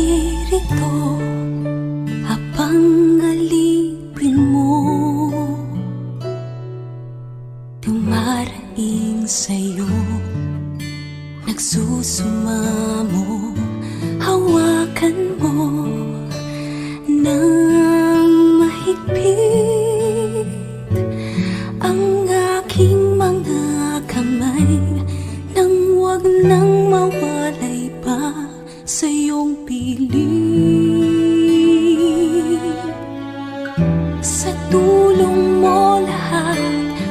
Espiritu Habang alipin mo Dumaraing sa'yo Nagsusumamo Hawakan mo Nang iyong piling Sa tulong mo lahat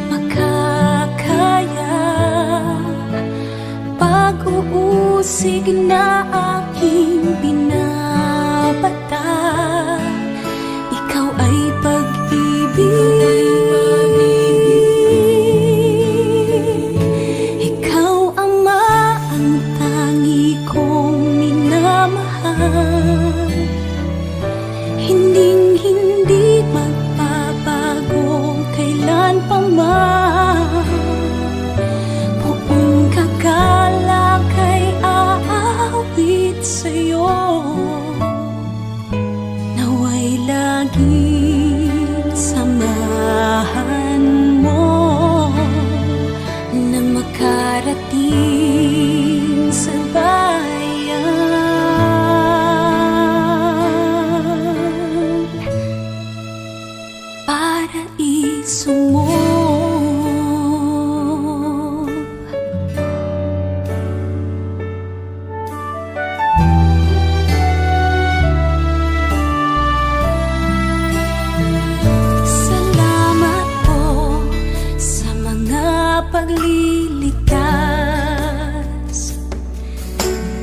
makakaya. Pag-uusig na ang 啊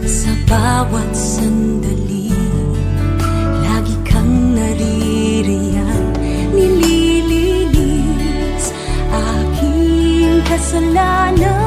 Sa bawat sandali Lagi kang naririyan. Nililinis aking kasalanan.